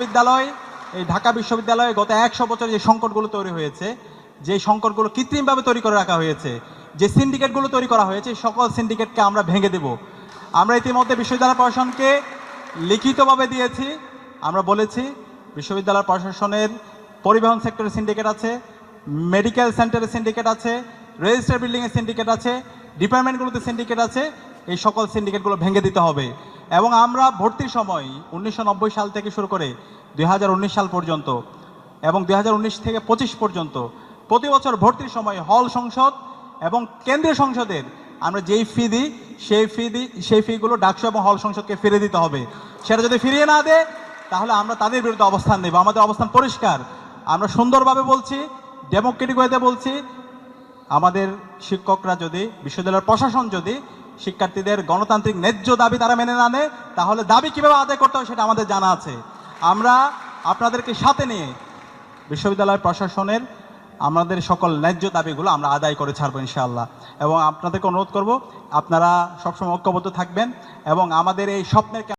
বিশ্ববিদ্যালয়, এই ঢাকা বিশ্ববিদ্যালয়ে গত একশো বছর যে সংকটগুলো তৈরি হয়েছে, যে সংকটগুলো কৃত্রিমভাবে তৈরি করে রাখা হয়েছে, যে সিন্ডিকেটগুলো তৈরি করা হয়েছে, সকল সিন্ডিকেটকে আমরা ভেঙে দেব। আমরা ইতিমধ্যে বিশ্ববিদ্যালয় প্রশাসনকে লিখিতভাবে দিয়েছি। আমরা বলেছি, বিশ্ববিদ্যালয় প্রশাসনের পরিবহন সেক্টরের সিন্ডিকেট আছে, মেডিকেল সেন্টারের সিন্ডিকেট আছে রেজিস্টার বিল্ডিংয়ের সিন্ডিকেট আছে, ডিপার্টমেন্টগুলোতে সিন্ডিকেট আছে, এই সকল সিন্ডিকেটগুলো ভেঙে দিতে হবে। এবং আমরা ভর্তির সময় উনিশশো নব্বই সাল থেকে শুরু করে দুই হাজার উনিশ সাল পর্যন্ত এবং দু হাজার উনিশ থেকে পঁচিশ পর্যন্ত প্রতি বছর ভর্তির সময় হল সংসদ এবং কেন্দ্রীয় সংসদের আমরা যেই ফি দিই, সেই ফি দিই, সেই ফিগুলো ডাকসু এবং হল সংসদকে ফিরে দিতে হবে। সেটা যদি ফিরিয়ে না দেয়, তাহলে আমরা তাদের বিরুদ্ধে অবস্থান নেব। আমাদের অবস্থান পরিষ্কার। আমরা সুন্দরভাবে বলছি, ডেমোক্রেটিক ওয়েতে বলছি, আমাদের শিক্ষকরা যদি, বিশ্ববিদ্যালয়ের প্রশাসন যদি শিক্ষার্থীদের গণতান্ত্রিক ন্যায্য দাবি তারা মেনে না নেয়, তাহলে দাবি কীভাবে আদায় করতে হবে সেটা আমাদের জানা আছে। আমরা আপনাদেরকে সাথে নিয়ে বিশ্ববিদ্যালয় প্রশাসনের আমাদের সকল ন্যায্য দাবিগুলো আমরা আদায় করে ছাড়বো ইনশাআল্লাহ। এবং আপনাদেরকে অনুরোধ করব, আপনারা সবসময় ঐক্যবদ্ধ থাকবেন এবং আমাদের এই স্বপ্নের